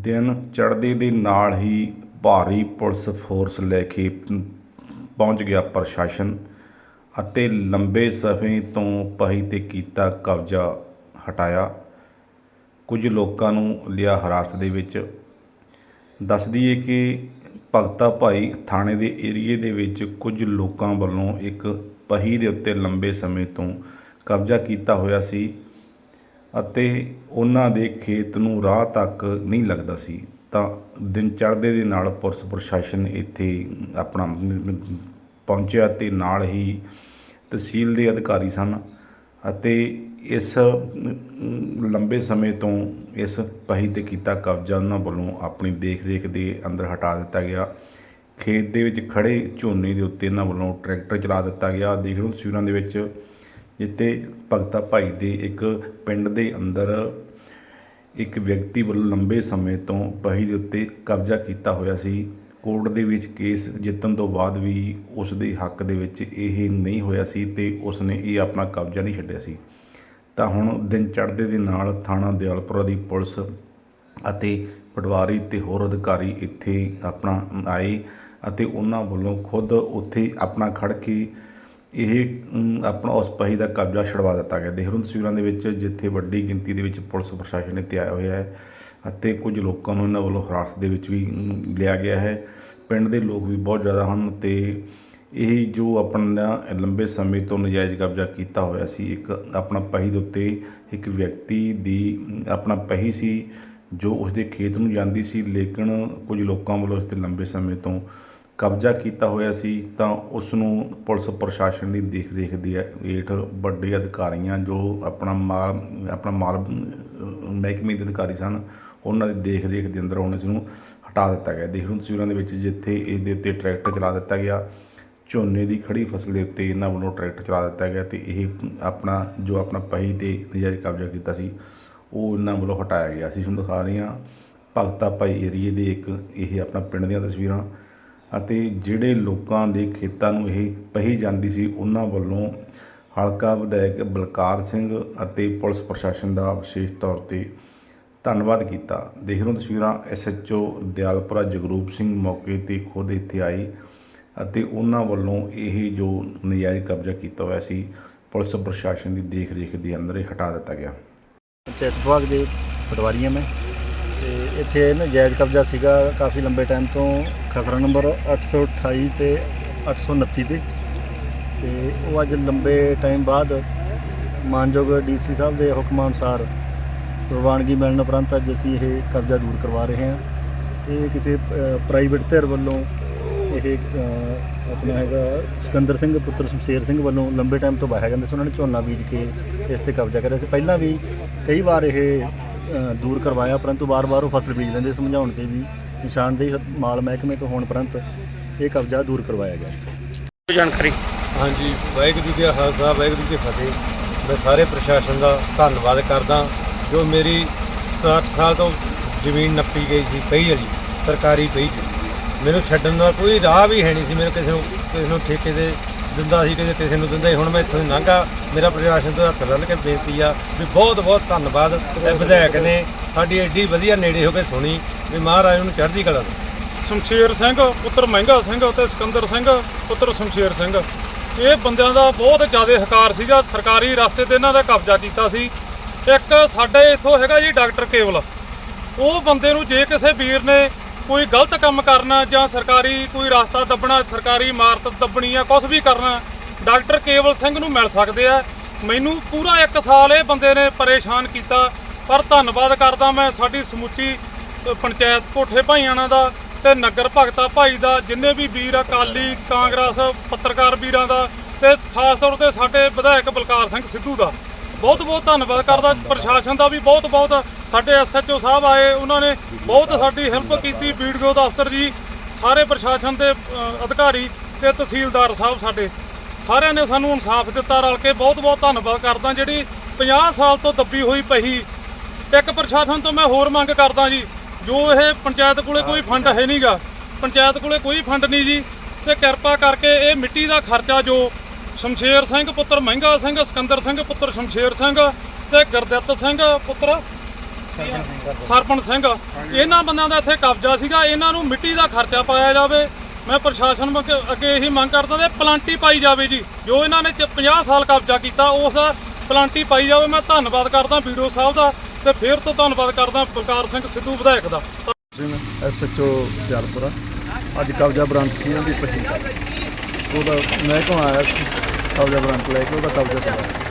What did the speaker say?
ਦਿਨ ਚੜ੍ਹਦੇ ਦੇ ਨਾਲ ਹੀ ਭਾਰੀ ਪੁਲਿਸ ਫੋਰਸ ਲੈ ਕੇ ਪਹੁੰਚ ਗਿਆ ਪ੍ਰਸ਼ਾਸਨ ਅਤੇ ਲੰਬੇ ਸਮੇਂ ਤੋਂ ਪਹੀ 'ਤੇ ਕੀਤਾ ਕਬਜ਼ਾ ਹਟਾਇਆ। ਕੁਝ ਲੋਕਾਂ ਨੂੰ ਲਿਆ ਹਰਾਸਤ ਦੇ ਵਿੱਚ। ਦੱਸ ਦਈਏ ਕਿ ਭਗਤਾ ਭਾਈ ਥਾਣੇ ਦੇ ਏਰੀਏ ਦੇ ਵਿੱਚ ਕੁਝ ਲੋਕਾਂ ਵੱਲੋਂ ਇੱਕ ਪਹੀ ਦੇ ਉੱਤੇ ਲੰਬੇ ਸਮੇਂ ਤੋਂ ਕਬਜ਼ਾ ਕੀਤਾ ਹੋਇਆ ਸੀ। ਅਤੇ ਉਹਨਾਂ ਦੇ ਖੇਤ ਨੂੰ ਰਾਹ ਤੱਕ ਨਹੀਂ ਲੱਗਦਾ ਸੀ, ਤਾਂ ਦਿਨ ਚੜ੍ਹਦੇ ਦੇ ਨਾਲ ਪੁਲਿਸ ਪ੍ਰਸ਼ਾਸਨ ਇੱਥੇ ਆਪਣਾ ਪਹੁੰਚਿਆ ਅਤੇ ਨਾਲ ਹੀ ਤਹਿਸੀਲ ਦੇ ਅਧਿਕਾਰੀ ਸਨ ਅਤੇ ਇਸ ਲੰਬੇ ਸਮੇਂ ਤੋਂ ਇਸ ਪਹੀ ਤੇ ਕੀਤਾ ਕਬਜ਼ਾ ਉਹਨਾਂ ਵੱਲੋਂ ਆਪਣੀ ਦੇਖ-ਰੇਖ ਦੇ ਅੰਦਰ ਹਟਾ ਦਿੱਤਾ ਗਿਆ। ਖੇਤ ਦੇ ਵਿੱਚ ਖੜੇ ਝੋਨੇ ਦੇ ਉੱਤੇ ਇਹਨਾਂ ਵੱਲੋਂ ਟਰੈਕਟਰ ਚਲਾ ਦਿੱਤਾ ਗਿਆ। ਦੇਖ ਲਓ ਤਸਵੀਰਾਂ ਦੇ ਵਿੱਚ ਜਿੱਥੇ ਭਗਤਾ ਭਾਈ ਦੇ ਇੱਕ ਪਿੰਡ ਦੇ ਅੰਦਰ ਇੱਕ ਵਿਅਕਤੀ ਵੱਲੋਂ ਲੰਬੇ ਸਮੇਂ ਤੋਂ ਪਹੀ ਦੇ ਉੱਤੇ ਕਬਜ਼ਾ ਕੀਤਾ ਹੋਇਆ ਸੀ। ਕੋਰਟ ਦੇ ਵਿੱਚ ਕੇਸ ਜਿੱਤਣ ਤੋਂ ਬਾਅਦ ਵੀ ਉਸ ਦੇ ਹੱਕ ਦੇ ਵਿੱਚ ਇਹ ਨਹੀਂ ਹੋਇਆ ਸੀ ਤੇ ਉਸ ਨੇ ਇਹ ਆਪਣਾ ਕਬਜ਼ਾ ਨਹੀਂ ਛੱਡਿਆ ਸੀ। ਤਾਂ ਹੁਣ ਦਿਨ ਚੜ੍ਹਦੇ ਦੇ ਨਾਲ ਥਾਣਾ ਦਿਆਲਪੁਰਾ ਦੀ ਪੁਲਿਸ ਅਤੇ ਪਟਵਾਰੀ ਤੇ ਹੋਰ ਅਧਿਕਾਰੀ ਇੱਥੇ ਆਪਣਾ ਆਏ ਅਤੇ ਉਹਨਾਂ ਵੱਲੋਂ ਖੁਦ ਉੱਥੇ ਆਪਣਾ ਖੜ ਕੇ ਇਹ ਆਪਣਾ ਉਸ ਪਹੀ ਦਾ ਕਬਜ਼ਾ ਛੁਡਵਾ ਦਿੱਤਾ ਗਿਆ। ਦੇਖ ਰਹੇ ਹੋ ਤਸਵੀਰਾਂ ਦੇ ਵਿੱਚ ਜਿੱਥੇ ਵੱਡੀ ਗਿਣਤੀ ਦੇ ਵਿੱਚ ਪੁਲਿਸ ਪ੍ਰਸ਼ਾਸਨ ਇੱਥੇ ਆਇਆ ਹੋਇਆ ਹੈ ਅਤੇ ਕੁਝ ਲੋਕਾਂ ਨੂੰ ਇਹਨਾਂ ਵੱਲੋਂ ਹਿਰਾਸਤ ਦੇ ਵਿੱਚ ਵੀ ਲਿਆ ਗਿਆ ਹੈ। ਪਿੰਡ ਦੇ ਲੋਕ ਵੀ ਬਹੁਤ ਜ਼ਿਆਦਾ ਹਨ ਤੇ ਇਹ ਜੋ ਆਪਣਾ ਲੰਬੇ ਸਮੇਂ ਤੋਂ ਨਜਾਇਜ਼ ਕਬਜ਼ਾ ਕੀਤਾ ਹੋਇਆ ਸੀ, ਇੱਕ ਆਪਣਾ ਪਹੀ ਦੇ ਉੱਤੇ ਇੱਕ ਵਿਅਕਤੀ ਦੀ ਆਪਣਾ ਪਹੀ ਸੀ ਜੋ ਉਸਦੇ ਖੇਤ ਨੂੰ ਜਾਂਦੀ ਸੀ, ਲੇਕਿਨ ਕੁਝ ਲੋਕਾਂ ਵੱਲੋਂ ਇਸ ਤੇ ਲੰਬੇ ਸਮੇਂ ਤੋਂ ਕਬਜ਼ਾ ਕੀਤਾ ਹੋਇਆ ਸੀ, ਤਾਂ ਉਸ ਨੂੰ ਪੁਲਿਸ ਪ੍ਰਸ਼ਾਸਨ ਦੀ ਦੇਖ ਰੇਖ ਦੀ ਹੇਠ ਵੱਡੇ ਅਧਿਕਾਰੀਆਂ ਜੋ ਆਪਣਾ ਮਾਲ ਆਪਣਾ ਮਾਲ ਮਹਿਕਮੇ ਦੇ ਅਧਿਕਾਰੀ ਸਨ, ਉਹਨਾਂ ਦੀ ਦੇਖ ਰੇਖ ਦੇ ਅੰਦਰ ਹੁਣ ਇਸ ਨੂੰ ਹਟਾ ਦਿੱਤਾ ਗਿਆ। ਦੇਖ ਲਓ ਤਸਵੀਰਾਂ ਦੇ ਵਿੱਚ ਜਿੱਥੇ ਇਹਦੇ ਉੱਤੇ ਟਰੈਕਟਰ ਚਲਾ ਦਿੱਤਾ ਗਿਆ, ਝੋਨੇ ਦੀ ਖੜੀ ਫਸਲ ਦੇ ਉੱਤੇ ਇਹਨਾਂ ਵੱਲੋਂ ਟਰੈਕਟਰ ਚਲਾ ਦਿੱਤਾ ਗਿਆ ਤੇ ਇਹ ਆਪਣਾ, ਜੋ ਆਪਣਾ ਪਹੀ ਤੇ ਨਜਾਇਜ਼ ਕਬਜ਼ਾ ਕੀਤਾ ਸੀ, ਉਹ ਇਹਨਾਂ ਵੱਲੋਂ ਹਟਾਇਆ ਗਿਆ। ਅਸੀਂ ਤੁਹਾਨੂੰ ਦਿਖਾ ਰਹੇ ਹਾਂ, ਭਗਤਾ ਭਾਈ ਏਰੀਏ ਦੇ ਇੱਕ ਇਹ ਆਪਣਾ ਪਿੰਡ ਦੀਆਂ ਤਸਵੀਰਾਂ। ਅਤੇ ਜਿਹੜੇ ਲੋਕਾਂ ਦੇ ਖੇਤਾਂ ਨੂੰ ਇਹ ਪਹੀ ਜਾਂਦੀ ਸੀ, ਉਹਨਾਂ ਵੱਲੋਂ ਹਲਕਾ ਵਿਧਾਇਕ ਬਲਕਾਰ ਸਿੰਘ ਅਤੇ ਪੁਲਿਸ ਪ੍ਰਸ਼ਾਸਨ ਦਾ ਵਿਸ਼ੇਸ਼ ਤੌਰ ਤੇ ਧੰਨਵਾਦ ਕੀਤਾ। ਦੇਖ ਰਹੇ ਹੋ ਤਸਵੀਰਾਂ ਐਸਐਚਓ ਦਿਆਲਪੁਰਾ ਜਗਰੂਪ ਸਿੰਘ ਮੌਕੇ ਤੇ ਖੁਦ ਇੱਥੇ ਆਏ ਅਤੇ ਉਹਨਾਂ ਵੱਲੋਂ ਇਹ ਜੋ ਨਜਾਇਜ਼ ਕਬਜ਼ਾ ਕੀਤਾ ਹੋਇਆ ਸੀ, ਪੁਲਿਸ ਪ੍ਰਸ਼ਾਸਨ ਦੀ ਦੇਖ ਰੇਖ ਦੇ ਅੰਦਰ ਇਹ ਹਟਾ ਦਿੱਤਾ ਗਿਆ। ਪੰਚਾਇਤ ਵਿਭਾਗ ਦੇ ਪਟਵਾਰੀ ਹਾਂ ਮੈਂ ਤੇ ਇੱਥੇ ਨਾ ਕਬਜ਼ਾ ਸੀਗਾ ਕਾਫੀ ਲੰਬੇ ਟਾਈਮ ਤੋਂ, ਖਸਰਾ ਨੰਬਰ 828 ਤੇ 829 ਤੇ। ਤੇ ਉਹ ਅੱਜ ਲੰਬੇ ਟਾਈਮ ਬਾਅਦ ਮਾਨਯੋਗ ਡੀਸੀ ਸਾਹਿਬ ਦੇ ਹੁਕਮਾਂ ਅਨੁਸਾਰ ਪ੍ਰਵਾਨਗੀ ਮਿਲਣ ਉਪਰੰਤ ਅੱਜ ਅਸੀਂ ਇਹ ਕਬਜ਼ਾ ਦੂਰ ਕਰਵਾ ਰਹੇ ਹਾਂ। ਇਹ ਕਿਸੇ ਪ੍ਰਾਈਵੇਟ ਧਿਰ ਵੱਲੋਂ ਇਹ ਆਪਣਾ ਹੈਗਾ ਸਿਕੰਦਰ ਸਿੰਘ, ਪੁੱਤਰ ਸ਼ਮਸ਼ੇਰ ਸਿੰਘ ਵੱਲੋਂ ਲੰਬੇ ਟਾਈਮ ਤੋਂ ਵਾਹਿਆ ਜਾਂਦਾ ਸੀ ਉਹਨਾਂ ਨੇ ਝੋਨਾ ਬੀਜ ਕੇ ਇਸ ਤੇ ਕਬਜ਼ਾ ਕਰਿਆ ਸੀ। ਪਹਿਲਾਂ ਵੀ ਕਈ ਵਾਰ ਇਹ ਦੂਰ ਕਰਵਾਇਆ ਪਰੰਤੂ ਵਾਰ-ਵਾਰ ਉਹ ਫਸਲ ਬੀਜ ਲੈਂਦੇ ਸਮਝਾਉਣ ਤੇ ਵੀ ਨਿਸ਼ਾਨਦੇਹੀ ਮਾਲ ਮਹਿਕਮੇ ਤੋਂ ਹੋਣ ਉਪਰੰਤ ਇਹ ਕਬਜ਼ਾ ਦੂਰ ਕਰਵਾਇਆ ਗਿਆ। ਜਾਣਕਾਰੀ? ਹਾਂਜੀ ਵਾਹਿਗੁਰੂ ਜੀ ਕਾ ਖਾਲਸਾ ਵਾਹਿਗੁਰੂ ਜੀ ਕੀ ਫਤਿਹ। ਮੈਂ ਸਾਰੇ ਪ੍ਰਸ਼ਾਸਨ ਦਾ ਧੰਨਵਾਦ ਕਰਦਾ ਜੋ ਮੇਰੀ 60 ਸਾਲ ਤੋਂ ਜ਼ਮੀਨ ਨੱਪੀ ਗਈ ਸੀ ਪਈ ਹੈ ਜੀ ਸਰਕਾਰੀ ਪਈ ਸੀ। ਮੈਨੂੰ ਛੱਡਣ ਦਾ ਕੋਈ ਰਾਹ ਵੀ ਹੈ ਨਹੀਂ ਸੀ ਮੈਨੂੰ ਕਿਸੇ ਨੂੰ ਕਿਸੇ ਨੂੰ ਠੇਕੇ ਤੇ ਦਿੰਦਾ ਸੀ ਕਿਤੇ ਕਿਸੇ ਨੂੰ ਦਿੰਦਾ ਸੀ। ਹੁਣ ਮੈਂ ਇੱਥੋਂ ਦੀ ਲੰਘਾ। ਮੇਰਾ ਪ੍ਰਸ਼ਾਸਨ ਤੋਂ ਹੱਥ ਬੰਨ੍ਹ ਕੇ ਬੇਨਤੀ ਆ ਵੀ ਬਹੁਤ ਬਹੁਤ ਧੰਨਵਾਦ। ਇਹ ਵਿਧਾਇਕ ਨੇ ਸਾਡੀ ਐਡੀ ਵਧੀਆ ਨੇੜੇ ਹੋ ਕੇ ਸੁਣੀ ਵੀ ਮਹਾਰਾਜ ਨੂੰ ਚੜ੍ਹਦੀ ਕਲਾ ਦੇ। ਸ਼ਮਸ਼ੇਰ ਸਿੰਘ, ਪੁੱਤਰ ਮਹਿੰਗਾ ਸਿੰਘ ਅਤੇ ਸਿਕੰਦਰ ਸਿੰਘ, ਪੁੱਤਰ ਸ਼ਮਸ਼ੇਰ ਸਿੰਘ। ਇਹ ਬੰਦਿਆਂ ਦਾ ਬਹੁਤ ਜ਼ਿਆਦਾ ਹਕਾਰ ਸੀਗਾ। ਸਰਕਾਰੀ ਰਸਤੇ ਤੇ ਇਹਨਾਂ ਦਾ ਕਬਜ਼ਾ ਕੀਤਾ ਸੀ। ਇੱਕ ਸਾਡੇ ਇੱਥੋਂ ਹੈਗਾ ਜੀ ਡਾਕਟਰ ਕੇਵਲ। ਉਹ ਬੰਦੇ ਨੂੰ ਜੇ ਕਿਸੇ ਵੀਰ ਨੇ ਕੋਈ ਗਲਤ ਕੰਮ ਕਰਨਾ ਜਾਂ ਸਰਕਾਰੀ ਕੋਈ ਰਸਤਾ ਦੱਬਣਾ, ਸਰਕਾਰੀ ਇਮਾਰਤ ਦੱਬਣੀ ਆ ਕੁਝ ਵੀ ਕਰਨਾ, ਡਾਕਟਰ ਕੇਵਲ ਸਿੰਘ ਨੂੰ ਮਿਲ ਸਕਦੇ ਆ। ਮੈਨੂੰ ਪੂਰਾ 1 ਸਾਲ ਇਹ ਬੰਦੇ ਨੇ ਪਰੇਸ਼ਾਨ ਕੀਤਾ। ਪਰ ਧੰਨਵਾਦ ਕਰਦਾ ਮੈਂ ਸਾਡੀ ਸਮੁੱਚੀ ਪੰਚਾਇਤ ਕੋਠੇ ਭਾਈਆਣਾ ਦਾ ਤੇ ਨਗਰ ਭਗਤਾ ਭਾਈ ਦਾ, ਜਿੰਨੇ ਵੀ ਵੀਰ ਅਕਾਲੀ, ਕਾਂਗਰਸ, ਪੱਤਰਕਾਰ ਵੀਰਾਂ ਦਾ ਤੇ ਖਾਸ ਤੌਰ ਤੇ ਸਾਡੇ ਵਿਧਾਇਕ ਬਲਕਾਰ ਸਿੰਘ ਸਿੱਧੂ ਦਾ। ਬਹੁਤ ਬਹੁਤ ਧੰਨਵਾਦ ਕਰਦਾ। ਪ੍ਰਸ਼ਾਸਨ ਦਾ ਵੀ ਬਹੁਤ ਬਹੁਤ। ਸਾਡੇ ਐਸਐਚਓ ਸਾਹਿਬ ਆਏ, ਉਹਨਾਂ ਨੇ ਬਹੁਤ ਸਾਡੀ ਹੈਲਪ ਕੀਤੀ। ਵੀਡੀਓ ਦਫ਼ਤਰ ਜੀ, ਸਾਰੇ ਪ੍ਰਸ਼ਾਸਨ ਦੇ ਅਧਿਕਾਰੀ ਤੇ ਤਹਿਸੀਲਦਾਰ ਸਾਹਿਬ ਸਾਡੇ। ਸਾਰਿਆਂ ਨੇ ਸਾਨੂੰ ਇਨਸਾਫ ਦਿੱਤਾ ਰਲ ਕੇ। ਬਹੁਤ ਬਹੁਤ ਧੰਨਵਾਦ ਕਰਦਾ। ਜਿਹੜੀ 50 ਸਾਲ ਤੋਂ ਦੱਬੀ ਹੋਈ ਪਈ ਇੱਕ ਪ੍ਰਸ਼ਾਸਨ ਤੋਂ ਮੈਂ ਹੋਰ ਮੰਗ ਕਰਦਾ ਜੀ, ਜੋ ਇਹ ਪੰਚਾਇਤ ਕੋਲੇ ਕੋਈ ਫੰਡ ਹੈ ਨਹੀਂਗਾ ਪੰਚਾਇਤ ਕੋਲੇ ਕੋਈ ਫੰਡ ਨਹੀਂ ਜੀ। ਤੇ ਕਿਰਪਾ ਕਰਕੇ ਇਹ ਮਿੱਟੀ ਦਾ ਖਰਚਾ ਜੋ ਸ਼ਮਸ਼ੇਰ ਸਿੰਘ ਪੁੱਤਰ ਮਹਿੰਗਾ ਸਿੰਘ ਸਿਕੰਦਰ ਸਿੰਘ ਪੁੱਤਰ ਸ਼ਮਸ਼ੇਰ ਸਿੰਘ ਤੇ ਗੁਰਦਿੱਤ ਸਿੰਘ ਪੁੱਤਰ ਸਰਪੰਚ ਸਿੰਘ। ਇਹਨਾਂ ਬੰਦਿਆਂ ਦਾ ਇੱਥੇ ਕਬਜ਼ਾ ਸੀਗਾ ਇਹਨਾਂ ਨੂੰ ਮਿੱਟੀ ਦਾ ਖਰਚਾ ਪਾਇਆ ਜਾਵੇ। ਮੈਂ ਪ੍ਰਸ਼ਾਸਨ ਅੱਗੇ ਅੱਗੇ ਇਹੀ ਮੰਗ ਕਰਦਾ ਤੇ ਪਲਾਂਟੀ ਪਾਈ ਜਾਵੇ ਜੀ। ਜੋ ਇਹਨਾਂ ਨੇ 50 ਸਾਲ ਕਬਜ਼ਾ ਕੀਤਾ ਉਸ ਦਾ ਪਲਾਂਟੀ ਪਾਈ ਜਾਵੇ। ਮੈਂ ਧੰਨਵਾਦ ਕਰਦਾ ਵੀਡੀਓ ਸਾਹਿਬ ਦਾ ਤੇ ਫਿਰ ਤੋਂ ਧੰਨਵਾਦ ਕਰਦਾ ਬਲਕਾਰ ਸਿੰਘ ਸਿੱਧੂ ਵਿਧਾਇਕ ਦਾ। ਸਿੰਘ ਐਸਐਚਓ ਜਲਪੁਰਾ ਅੱਜ ਕਬਜ਼ਾ ਬ੍ਰਾਂਚ ਸੀ ਇਹਨਾਂ ਦੀ ਪਹੀ ਉਹਦਾ ਮਹਿਕਮਾ ਆਇਆ ਸੀ। ਕਬਜ਼ਾ ਬ੍ਰਾਂਚ ਲੈ ਕੇ ਉਹਦਾ ਕਬਜ਼ਾ ਕਰਾਇਆ